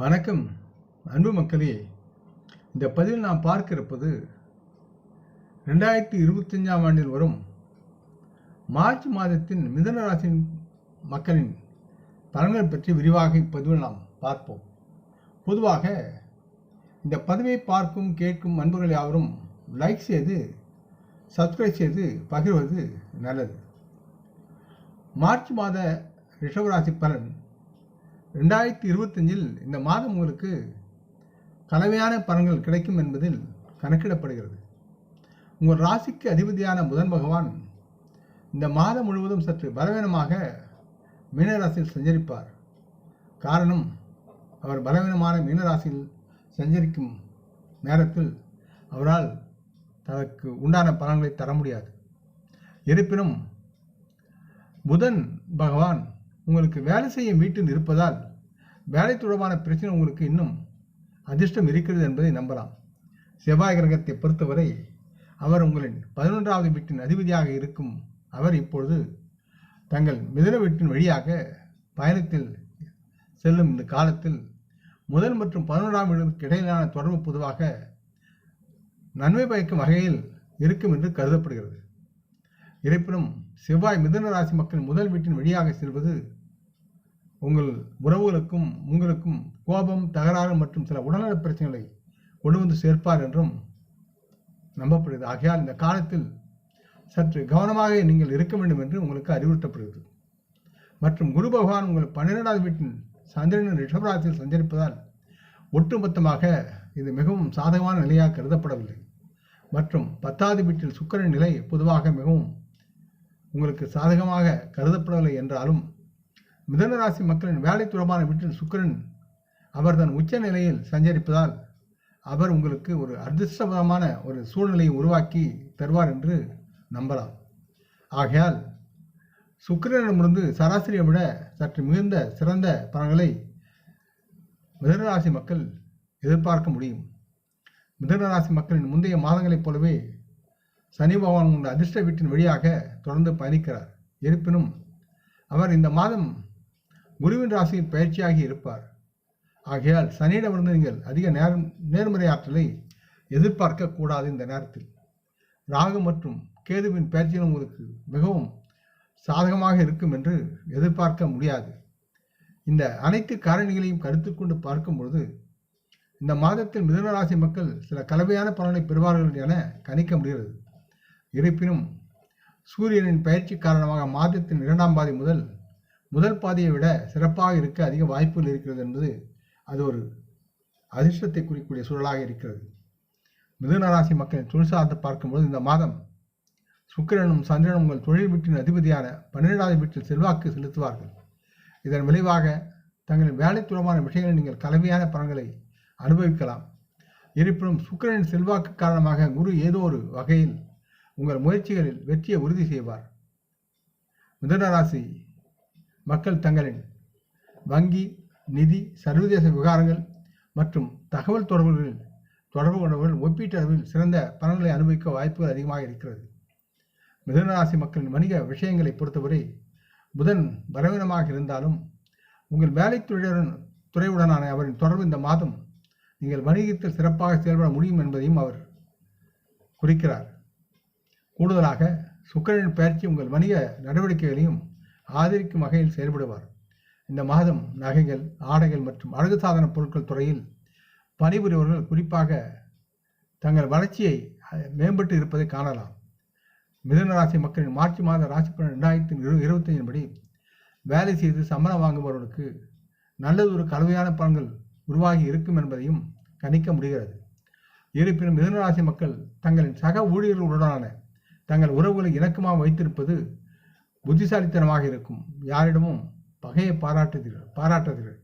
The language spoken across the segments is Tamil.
வணக்கம் அன்பு மக்களே. இந்த பதிவில் நாம் பார்க்க இருப்பது ரெண்டாயிரத்தி இருபத்தஞ்சாம் ஆண்டில் வரும் மார்ச் மாதத்தின் மிதன ராசியின் மக்களின் பலன்கள் பற்றி விரிவாக இப்பதிவில் நாம் பார்ப்போம். பொதுவாக இந்த பதிவை பார்க்கும் கேட்கும் அன்புகள் யாவரும் லைக் செய்து சப்ஸ்கிரைப் செய்து பகிர்வது நல்லது. மார்ச் மாத ரிஷபராசி பலன் ரெண்டாயிரத்தி இருபத்தஞ்சில் இந்த மாதம் உங்களுக்கு கலவையான பலன்கள் கிடைக்கும் என்பதில் கணக்கிடப்படுகிறது. உங்கள் ராசிக்கு அதிபதியான புதன் பகவான் இந்த மாதம் முழுவதும் சற்று பலவீனமாக மீனராசியில் சஞ்சரிப்பார். காரணம் அவர் பலவீனமான மீனராசியில் சஞ்சரிக்கும் நேரத்தில் அவரால் தனக்கு உண்டான பலன்களை தர முடியாது. இருப்பினும் புதன் பகவான் உங்களுக்கு வேலை செய்யும் வீட்டில் இருப்பதால் வேலை தொடர்பான பிரச்சனை உங்களுக்கு இன்னும் அதிர்ஷ்டம் இருக்கிறது என்பதை நம்பலாம். செவ்வாய் கிரகத்தை பொறுத்தவரை அவர் உங்களின் பதினொன்றாவது வீட்டின் அதிபதியாக இருக்கும் அவர் இப்பொழுது தங்கள் மிதன வீட்டின் வழியாக பயணத்தில் செல்லும் இந்த காலத்தில் முதல் மற்றும் பதினொன்றாம் வீடுக்கு இடையிலான தொடர்பு பொதுவாக நன்மை பயக்கும் வகையில் இருக்கும் என்று கருதப்படுகிறது. இருப்பினும் செவ்வாய் மிதன ராசி மக்கள் முதல் வீட்டின் வழியாக செல்வது உங்கள் உறவுகளுக்கும் உங்களுக்கும் கோபம் தகராறு மற்றும் சில உடல்நல பிரச்சனைகளை கொண்டு வந்து சேர்ப்பார் என்றும் நம்பப்படுகிறது. ஆகையால் இந்த காலத்தில் சற்று கவனமாக நீங்கள் இருக்க வேண்டும் என்று உங்களுக்கு அறிவுறுத்தப்படுகிறது. மற்றும் குரு பகவான் உங்கள் பன்னிரெண்டாவது வீட்டின் சந்திரனின் ரிஷபராசியில் சஞ்சரிப்பதால் ஒட்டுமொத்தமாக இது மிகவும் சாதகமான நிலையாக கருதப்படவில்லை. மற்றும் பத்தாவது வீட்டில் சுக்கரன் நிலை பொதுவாக மிகவும் உங்களுக்கு சாதகமாக கருதப்படவில்லை என்றாலும் மிதனராசி மக்களின் வேலை தொடர்பான வீட்டில் சுக்கரன் அவர் தன் உச்ச நிலையில் சஞ்சரிப்பதால் அவர் உங்களுக்கு ஒரு அதிர்ஷ்டமான ஒரு சூழ்நிலையை உருவாக்கி தருவார் என்று நம்பலாம். ஆகையால் சுக்கிரனிடமிருந்து சராசரியை விட சற்று மிகுந்த சிறந்த பலன்களை மிதனராசி மக்கள் எதிர்பார்க்க முடியும். மிதனராசி மக்களின் முந்தைய மாதங்களைப் போலவே சனி பகவான் உங்கள் அதிர்ஷ்ட வீட்டின் வழியாக தொடர்ந்து பயணிக்கிறார். இருப்பினும் அவர் இந்த மாதம் குருவின் ராசியின் பயிற்சியாகி இருப்பார். ஆகையால் சனியிடமிருந்து நீங்கள் அதிக நேரம் நேர்மறை ஆற்றலை எதிர்பார்க்க கூடாது இந்த நேரத்தில். ராகு மற்றும் கேதுவின் பயிற்சியும் உங்களுக்கு மிகவும் சாதகமாக இருக்கும் என்று எதிர்பார்க்க முடியாது. இந்த அனைத்து காரணிகளையும் கருத்தில் கொண்டு பார்க்கும் பொழுது இந்த மாதத்தில் மிதனராசி மக்கள் சில கலவையான பலனை பெறுவார்கள் என கணிக்க முடிகிறது. இருப்பினும் சூரியனின் பயிற்சி காரணமாக மாதத்தின் இரண்டாம் பாதி முதல் முதல் பாதையை விட சிறப்பாக இருக்க அதிக வாய்ப்புகள் இருக்கிறது என்பது அது ஒரு அதிர்ஷ்டத்தை குறிக்கக்கூடிய சூழலாக இருக்கிறது. மிதுன ராசி மக்களின் தொழில் சார்ந்து பார்க்கும்போது இந்த மாதம் சுக்கிரனும் சந்திரனும் உங்கள் தொழில் வீட்டின் அதிபதியான பன்னிரெண்டாவது வீட்டில் செல்வாக்கு செலுத்துவார்கள். இதன் விளைவாக தங்களின் வேலை தொடர்பான விஷயங்களில் நீங்கள் கலவையான பலன்களை அனுபவிக்கலாம். இருப்பினும் சுக்கிரனின் செல்வாக்கு காரணமாக குரு ஏதோ ஒரு வகையில் உங்கள் முயற்சிகளில் வெற்றியை உறுதி செய்வார். மிதுன ராசி மக்கள் தங்களின் வங்கி நிதி சர்வதேச விவகாரங்கள் மற்றும் தகவல் தொடர்புகளில் தொடர்பு கொண்டவர்கள் ஒப்பீட்டளவில் சிறந்த பலன்களை அனுபவிக்க வாய்ப்புகள் அதிகமாக இருக்கிறது. மிதனராசி மக்களின் வணிக விஷயங்களை பொறுத்தவரை புதன் பலவீனமாக இருந்தாலும் உங்கள் வேலை தொழிலுடன் துறையுடனான அவரின் தொடர்பு இந்த மாதம் நீங்கள் வணிகத்தில் சிறப்பாக செயல்பட முடியும் என்பதையும் அவர் குறிக்கிறார். கூடுதலாக சுக்கிரனின் பயிற்சி உங்கள் வணிக நடவடிக்கைகளையும் ஆதரிக்கும் வகையில் செயல்படுவார். இந்த மாதம் நகைகள் ஆடைகள் மற்றும் அழகு சாதன பொருட்கள் துறையில் பணிபுரிபவர்கள் குறிப்பாக தங்கள் வளர்ச்சியை மேம்பட்டு இருப்பதை காணலாம். மிதுன ராசி மக்களின் மார்ச் மாத ராசி பலன் ரெண்டாயிரத்தி இரு படி வேலை செய்து சம்பளம் வாங்குபவர்களுக்கு நல்லதொரு கலவையான பலன்கள் உருவாகி இருக்கும் என்பதையும் கணிக்க முடிகிறது. இருப்பினும் மிதுன ராசி மக்கள் தங்களின் சக ஊழியர்களுடனான தங்கள் உறவுகளை இணக்கமாக வைத்திருப்பது புத்திசாலித்தனமாக இருக்கும். யாரிடமும் பகையை பாராட்டுதீர்கள் பாராட்டுதீர்கள்.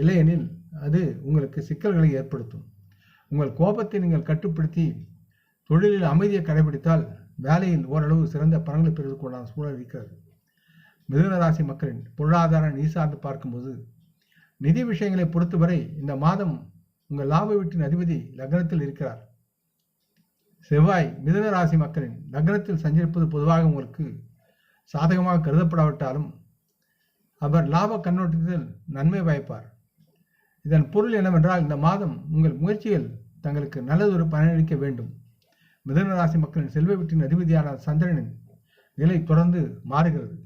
இல்லையெனில் அது உங்களுக்கு சிக்கல்களை ஏற்படுத்தும். உங்கள் கோபத்தை நீங்கள் கட்டுப்படுத்தி தொழிலில் அமைதியை கடைபிடித்தால் வேலையில் ஓரளவு சிறந்த பலன்களை பெறுவதற்குண்டான சூழல் இருக்கிறது. மிதுனராசி மக்களின் பொருளாதார நிதி சார்ந்து பார்க்கும்போது நிதி விஷயங்களை பொறுத்தவரை இந்த மாதம் உங்கள் லாப வீட்டின் அதிபதி லக்னத்தில் இருக்கிறார். செவ்வாய் மிதுன ராசி மக்களின் லக்னத்தில் சஞ்சரிப்பது பொதுவாக உங்களுக்கு சாதகமாக கருதப்படாவிட்டாலும் அவர் லாப கண்ணோட்டத்தில் நன்மை வாய்ப்பார். இதன் பொருள் என்னவென்றால் இந்த மாதம் உங்கள் முயற்சிகள் தங்களுக்கு நல்லதொரு பயனளிக்க வேண்டும். மிதன ராசி மக்களின் செல்வ வீட்டின் அதிபதியான சந்திரனின் நிலை தொடர்ந்து மாறுகிறது.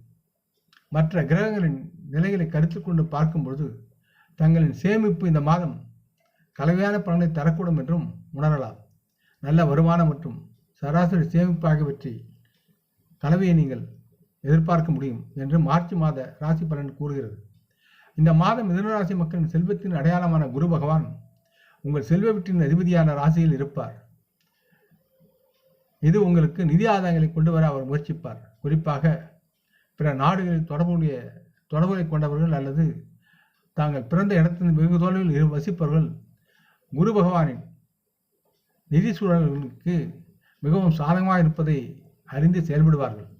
மற்ற கிரகங்களின் நிலைகளை கருத்தில் கொண்டு பார்க்கும் பொழுது தங்களின் சேமிப்பு இந்த மாதம் கலவையான பலனை தரக்கூடும் என்றும் உணரலாம். நல்ல வருமானம் மற்றும் சராசரி சேமிப்பு ஆகியவற்றை கலவையை நீங்கள் எதிர்பார்க்க முடியும் என்று மார்ச் மாத ராசி பலன் கூறுகிறது. இந்த மாதம் மிதனராசி மக்களின் செல்வத்தின் அடையாளமான குரு பகவான் உங்கள் செல்வ வீட்டின் அதிபதியான ராசியில் இருப்பார். இது உங்களுக்கு நிதி ஆதாயங்களை கொண்டு வர அவர் முயற்சிப்பார். குறிப்பாக பிற நாடுகளில் தொடர்புடைய தொடர்புகளை கொண்டவர்கள் அல்லது தாங்கள் பிறந்த இடத்தின் வெகு தொலைவில் இரு வசிப்பவர்கள் குரு பகவானின் நிதி சூழல்களுக்கு மிகவும் சாதகமாக இருப்பதை அறிந்து செயல்படுவார்கள்.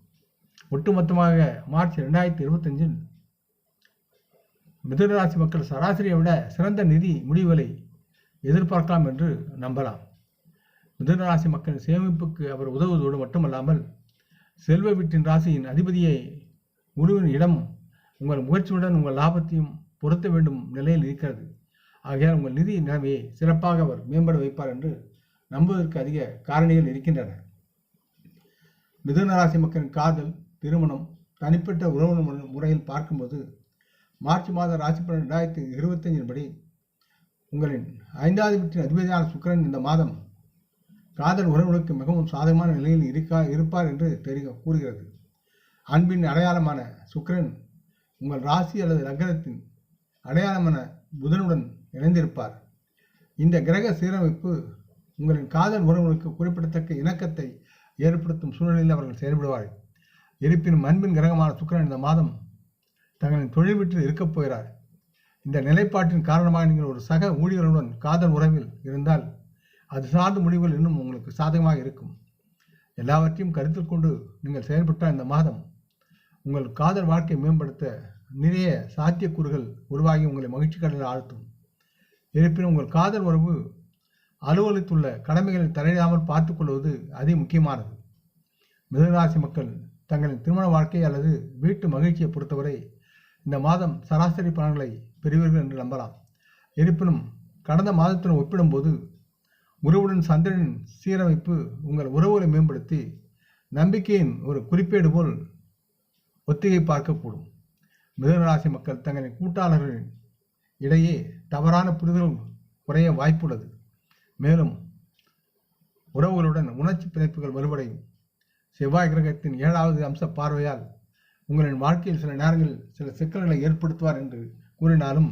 ஒட்டுமொத்தமாக மார்ச் ரெண்டாயிரத்தி இருபத்தஞ்சில் மிதுனராசி மக்கள் சராசரியை விட சிறந்த நிதி முடிவுகளை எதிர்பார்க்கலாம் என்று நம்பலாம். மிதுனராசி மக்களின் சேமிப்புக்கு அவர் உதவுவதோடு மட்டுமல்லாமல் செல்வ வீட்டின் ராசியின் அதிபதியை குருவின் இடம் உங்கள் முயற்சியுடன் உங்கள் லாபத்தையும் பொருத்த வேண்டும் நிலையில் இருக்கிறது. ஆகையால் உங்கள் நிதி நிலைமையை சிறப்பாக அவர் மேம்பட வைப்பார் என்று நம்புவதற்கு அதிக காரணிகள் இருக்கின்றன. மிதுன ராசி மக்களின் காதல் திருமணம் தனிப்பட்ட உறவு முறையில் பார்க்கும்போது மார்ச் மாத ராசி பலன் ரெண்டாயிரத்தி இருபத்தஞ்சின் படி உங்களின் ஐந்தாவது வீட்டின் அதிபதியான சுக்கிரன் இந்த மாதம் காதல் உறவுகளுக்கு மிகவும் சாதகமான நிலையில் இருக்கா இருப்பார் என்று தெரிய கூறுகிறது. அன்பின் அடையாளமான சுக்கரன் உங்கள் ராசி அல்லது நகரத்தின் அடையாளமான புதனுடன் இணைந்திருப்பார். இந்த கிரக சீரமைப்பு உங்களின் காதல் உறவுகளுக்கு குறிப்பிடத்தக்க இணக்கத்தை ஏற்படுத்தும் சூழ்நிலையில் அவர்கள் செயல்படுவார்கள். இருப்பினும் அன்பின் கிரகமான சுக்கரன் இந்த மாதம் தங்களின் தொழில் விட்டு இருக்கப் போகிறார். இந்த நிலைப்பாட்டின் காரணமாக நீங்கள் ஒரு சக ஊழியர்களுடன் காதல் உறவில் இருந்தால் அது சார்ந்த முடிவுகள் இன்னும் உங்களுக்கு சாதகமாக இருக்கும். எல்லாவற்றையும் கருத்தில் கொண்டு நீங்கள் செயல்பட்டால் இந்த மாதம் உங்கள் காதல் வாழ்க்கையை மேம்படுத்த நிறைய சாத்தியக்கூறுகள் உருவாகி உங்களை மகிழ்ச்சி கடலில் ஆழ்த்தும். இருப்பினும் உங்கள் காதல் உறவு அலுவலகத்துள்ள கடமைகளை தலையிடாமல் பார்த்துக்கொள்வது அதி முக்கியமானது. மிதராசி மக்கள் தங்களின் திருமண வாழ்க்கை அல்லது வீட்டு மகிழ்ச்சியை பொறுத்தவரை இந்த மாதம் சராசரி பலன்களை பெறுவீர்கள் என்று நம்பலாம். இருப்பினும் கடந்த மாதத்துடன் ஒப்பிடும்போது குருவுடன் சந்திரனின் சீரமைப்பு உங்கள் உறவுகளை மேம்படுத்தி நம்பிக்கையின் ஒரு குறிப்பேடு போல் ஒத்திகை பார்க்கக்கூடும். மிதனராசி மக்கள் தங்களின் கூட்டாளர்களின் இடையே தவறான புரிதல் குறைய வாய்ப்புள்ளது. மேலும் உறவுகளுடன் உணர்ச்சி பிணைப்புகள் வலுவடையும். செவ்வாய் கிரகத்தின் ஏழாவது அம்ச பார்வையால் உங்களின் வாழ்க்கையில் சில நேரங்களில் சில சிக்கல்களை ஏற்படுத்துவார் என்று கூறினாலும்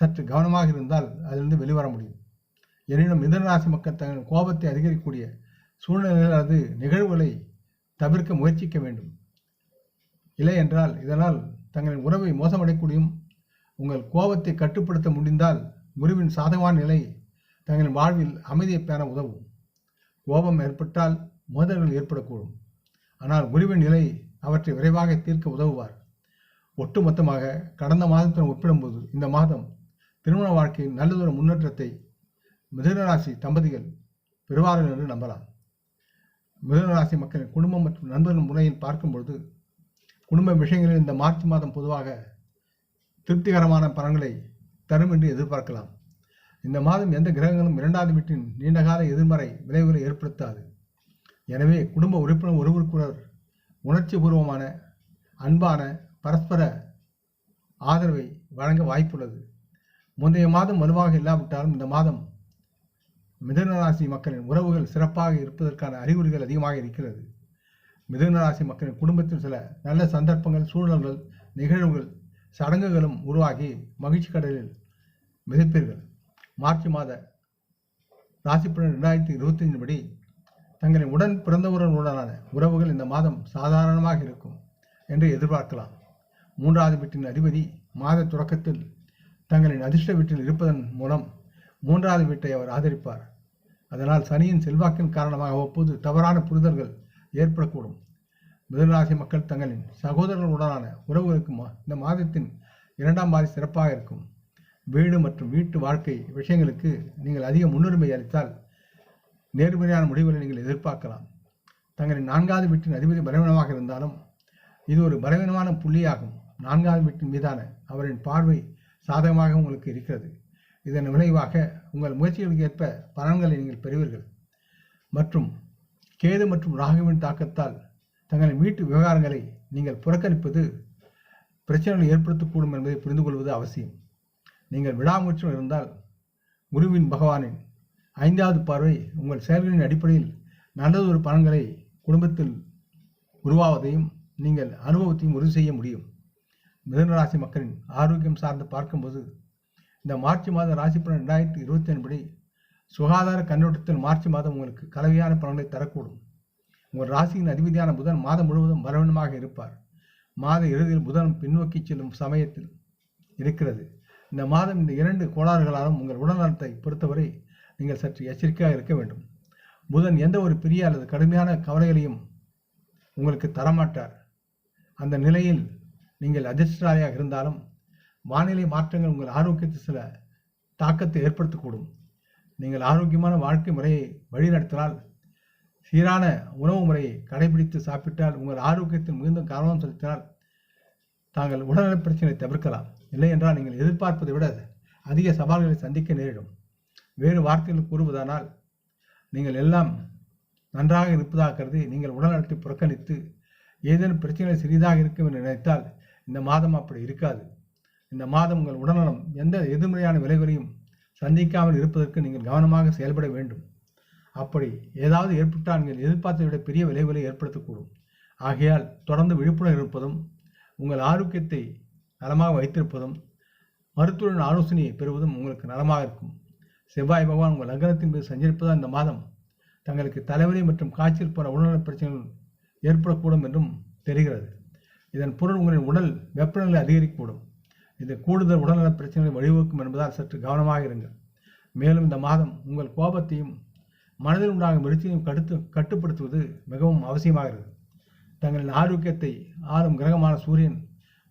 சற்று கவனமாக இருந்தால் அதிலிருந்து வெளிவர முடியும். எனினும் மிதனராசி மக்கள் தங்கள் கோபத்தை அதிகரிக்கக்கூடிய சூழ்நிலையில் அது நிகழ்வுகளை தவிர்க்க முயற்சிக்க வேண்டும். இல்லை என்றால் இதனால் தங்களின் உறவை மோசமடையக்கூடியும் உங்கள் கோபத்தை கட்டுப்படுத்த முடிந்தால் குருவின் சாதகமான நிலை தங்களின் வாழ்வில் அமைதியை பெற உதவும். கோபம் ஏற்பட்டால் மோதல்கள் ஏற்படக்கூடும். ஆனால் குருவின் நிலை அவற்றை விரைவாக தீர்க்க உதவுவார். ஒட்டுமொத்தமாக கடந்த மாதத்துடன் ஒப்பிடும்போது இந்த மாதம் திருமண வாழ்க்கையின் நல்லதொரு முன்னேற்றத்தை மிதுனராசி தம்பதிகள் பெறுவார்கள் என்று நம்பலாம். மிதுனராசி மக்களின் குடும்பம் மற்றும் நண்பர்கள் முறையில் பார்க்கும்பொழுது குடும்ப விஷயங்களில் இந்த மார்ச் மாதம் பொதுவாக திருப்திகரமான பலன்களை தரும் என்று எதிர்பார்க்கலாம். இந்த மாதம் எந்த கிரகங்களும் இரண்டாவது வீட்டின் நீண்டகால எதிர்மறை விளைவுகளை ஏற்படுத்தாது. எனவே குடும்ப உறுப்பினர் ஒருவருக்கொருவர் உணர்ச்சிபூர்வமான அன்பான பரஸ்பர ஆதரவை வழங்க வாய்ப்புள்ளது. முந்தைய மாதம் வலுவாக இல்லாவிட்டாலும் இந்த மாதம் மிதனராசி மக்களின் உறவுகள் சிறப்பாக இருப்பதற்கான அறிகுறிகள் அதிகமாக இருக்கிறது. மிதனராசி மக்களின் குடும்பத்தில் சில நல்ல சந்தர்ப்பங்கள் சூழல்கள் நிகழ்வுகள் சடங்குகளும் உருவாகி மகிழ்ச்சி கடலில் மிதப்பீர்கள். மார்ச் மாத ராசி ரெண்டாயிரத்தி இருபத்தைந்து படி தங்களின் உடன் பிறந்தவர்களுடனான உறவுகள் இந்த மாதம் சாதாரணமாக இருக்கும் என்று எதிர்பார்க்கலாம். மூன்றாவது வீட்டின் அதிபதி மாத தொடக்கத்தில் தங்களின் அதிர்ஷ்ட வீட்டில் இருப்பதன் மூலம் மூன்றாவது வீட்டை அவர் ஆதரிப்பார். அதனால் சனியின் செல்வாக்கின் காரணமாக அவ்வப்போது தவறான புரிதல்கள் ஏற்படக்கூடும். மிதனராசி மக்கள் தங்களின் சகோதரர்களுடனான உறவுகளுக்கு மா- இந்த மாதத்தின் இரண்டாம் பாதி சிறப்பாக இருக்கும். வீடு மற்றும் வீட்டு வாழ்க்கை விஷயங்களுக்கு நீங்கள் அதிக முன்னுரிமை அளித்தால் நேர்மறையான முடிவுகளை நீங்கள் எதிர்பார்க்கலாம். தங்களின் நான்காவது வீட்டின் அதிபதி பலவீனமாக இருந்தாலும் இது ஒரு பலவீனமான புள்ளியாகும். நான்காவது வீட்டின் மீதான அவரின் பார்வை சாதகமாக உங்களுக்கு இருக்கிறது. இதன் விளைவாக உங்கள் முயற்சிகளுக்கு ஏற்ப பலன்களை நீங்கள் பெறுவீர்கள். மற்றும் கேது மற்றும் ராகுவின் தாக்கத்தால் தங்களின் வீட்டு விவகாரங்களை நீங்கள் புறக்கணிப்பது பிரச்சனைகளை ஏற்படுத்தக்கூடும் என்பதை புரிந்து கொள்வது அவசியம். நீங்கள் விடாமுயற்சியில் இருந்தால் குருவின் பகவானின் ஐந்தாவது பார்வை உங்கள் செயல்களின் அடிப்படையில் நல்லதொரு பலன்களை குடும்பத்தில் உருவாவதையும் நீங்கள் அனுபவத்தையும் உறுதி செய்ய முடியும். மிதனராசி மக்களின் ஆரோக்கியம் சார்ந்து பார்க்கும்போது இந்த மார்ச் மாத ராசி பலன் ரெண்டாயிரத்தி இருபத்தி படி சுகாதார கண்ணோட்டத்தில் மார்ச் மாதம் உங்களுக்கு கலவையான பலன்களை தரக்கூடும். உங்கள் ராசியின் அதிபதியான புதன் மாதம் முழுவதும் பலவீனமாக இருப்பார். மாத இறுதியில் புதன் பின்னோக்கி செல்லும் சமயத்தில் இருக்கிறது. இந்த மாதம் இந்த இரண்டு கோளாறுகளாலும் உங்கள் உடல்நலத்தை பொறுத்தவரை நீங்கள் சற்று எச்சரிக்கையாக இருக்க வேண்டும். புதன் எந்த ஒரு பெரிய அல்லது கடுமையான கவலைகளையும் உங்களுக்கு தரமாட்டார். அந்த நிலையில் நீங்கள் அதிர்ஷ்டசாலியாக இருந்தாலும் வானிலை மாற்றங்கள் உங்கள் ஆரோக்கியத்தில் சில தாக்கத்தை ஏற்படுத்தக்கூடும். நீங்கள் ஆரோக்கியமான வாழ்க்கை முறையை வழிநடத்தினால் சீரான உணவு முறையை கடைபிடித்து சாப்பிட்டால் உங்கள் ஆரோக்கியத்தில் மிகுந்த கவனம் செலுத்தினால் தாங்கள் உடல்நல பிரச்சனை தவிர்க்கலாம். இல்லை என்றால் நீங்கள் எதிர்பார்ப்பதை விட அதிக சவால்களை சந்திக்க நேரிடும். வேறு வார்த்தைகள் கூறுவதானால் நீங்கள் எல்லாம் நன்றாக இருப்பதாக கருதி நீங்கள் உடல்நலத்தை புறக்கணித்து ஏதேனும் பிரச்சனைகள் சிறிதாக இருக்கும் என்று நினைத்தால் இந்த மாதம் அப்படி இருக்காது. இந்த மாதம் உங்கள் உடல்நலம் எந்த எதிர்மறையான விளைவுகளையும் சந்திக்காமல் இருப்பதற்கு நீங்கள் கவனமாக செயல்பட வேண்டும். அப்படி ஏதாவது ஏற்பட்டால் நீங்கள் எதிர்பார்த்ததை விட பெரிய விளைவுகளை ஏற்படுத்தக்கூடும். ஆகையால் தொடர்ந்து விழிப்புணர்வு இருப்பதும் உங்கள் ஆரோக்கியத்தை நலமாக வைத்திருப்பதும் மருத்துவரின் ஆலோசனையை பெறுவதும் உங்களுக்கு நலமாக இருக்கும். செவ்வாய் பகவான் உங்கள் லக்னத்தின் மீது சஞ்சரிப்பதால் இந்த மாதம். தங்களுக்கு தலைவலி மற்றும் காய்ச்சல் போன்ற உடல்நல பிரச்சனைகள் ஏற்படக்கூடும் என்றும் தெரிகிறது. இதன் பொருள் உங்களின் உடல் வெப்பநிலை அதிகரிக்கக்கூடும். இது கூடுதல் உடல்நல பிரச்சனைகளை வழிவகுக்கும் என்பதால் சற்று கவனமாக இருங்கள். மேலும் இந்த மாதம் உங்கள் கோபத்தையும் மனதில் உண்டாகும் எழுச்சியையும் கடுத்து கட்டுப்படுத்துவது மிகவும் அவசியமாகிறது தங்களின் ஆரோக்கியத்தை ஆளும் கிரகமான சூரியன்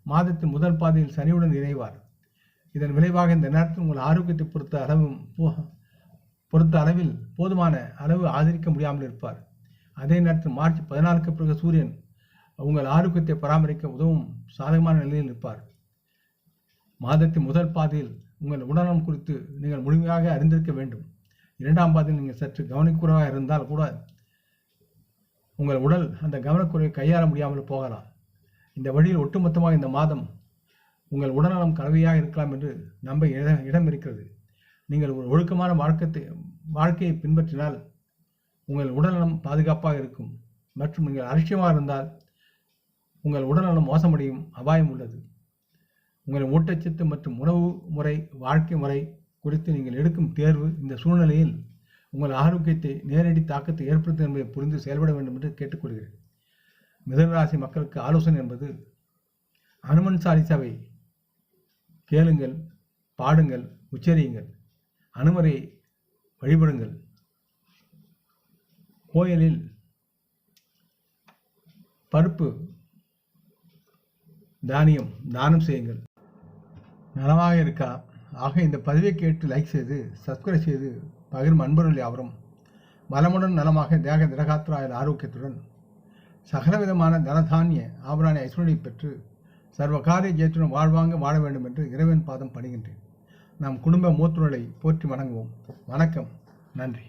மாதத்தின் முதல் பாதையில் சனியுடன் இணைவார். இதன் விளைவாக இந்த நேரத்தில் உங்கள் ஆரோக்கியத்தை பொறுத்த அளவும் பொறுத்த அளவில் போதுமான அளவு ஆதரிக்க முடியாமல் இருப்பார். அதே நேரத்தில் மார்ச் பதினாலுக்கு பிறகு சூரியன் உங்கள் ஆரோக்கியத்தை பராமரிக்க உதவும் சாதகமான நிலையில் இருப்பார் மாதத்தின் முதல் பாதையில் உங்கள் உடல்நலம் குறித்து நீங்கள் முழுமையாக அறிந்திருக்க வேண்டும். இரண்டாம் பாதையில் நீங்கள் சற்று கவனக்குறைவாக இருந்தால் கூட உங்கள் உடல் அந்த கவனக்குறைவை கையாள முடியாமல் போகலாம். இந்த வழியில் ஒட்டுமொத்தமாக இந்த மாதம் உங்கள் உடல்நலம் கலவையாக இருக்கலாம் என்று நம்ப இடம் இருக்கிறது. நீங்கள் ஒரு ஒழுக்கமான வாழ்க்கத்தை வாழ்க்கையை பின்பற்றினால் உங்கள் உடல்நலம் பாதுகாப்பாக இருக்கும் மற்றும் நீங்கள் அலட்சியமாக இருந்தால் உங்கள் உடல்நலம் மோசமடையும் அபாயம் உள்ளது. உங்கள் ஊட்டச்சத்து மற்றும் உணவு முறை வாழ்க்கை முறை குறித்து நீங்கள் எடுக்கும் தேர்வு இந்த சூழ்நிலையில் உங்கள் ஆரோக்கியத்தை நேரடி தாக்கத்தை ஏற்படுத்தும் என்பதை புரிந்து செயல்பட வேண்டும் என்று கேட்டுக்கொள்கிறேன். மிதனராசி மக்களுக்கு ஆலோசனை என்பது அனுமன் சாலிசாவை கேளுங்கள் பாடுங்கள் உச்சரியுங்கள் அனுமரை வழிபடுங்கள். கோயிலில் பருப்பு தானியம் தானம் செய்யுங்கள். நலமாக இருக்கா? ஆக இந்த பதிவை கேட்டு லைக் செய்து சப்ஸ்கிரைப் செய்து பகிரும் அன்பர்கள் யாவரும். வளமுடன் நலமாக தேக திரகாத்திராய ஆரோக்கியத்துடன் சகலவிதமான தனதானிய ஆபராணி ஐஸ்வர்யை பெற்று சர்வகாரிய ஜெயத்துடன் வாழ்வாங்க வாழ வேண்டும் என்று இறைவன் பாதம் பணிகின்றேன். நம் குடும்ப மூத்துழலை போற்றி வணங்குவோம். வணக்கம். நன்றி.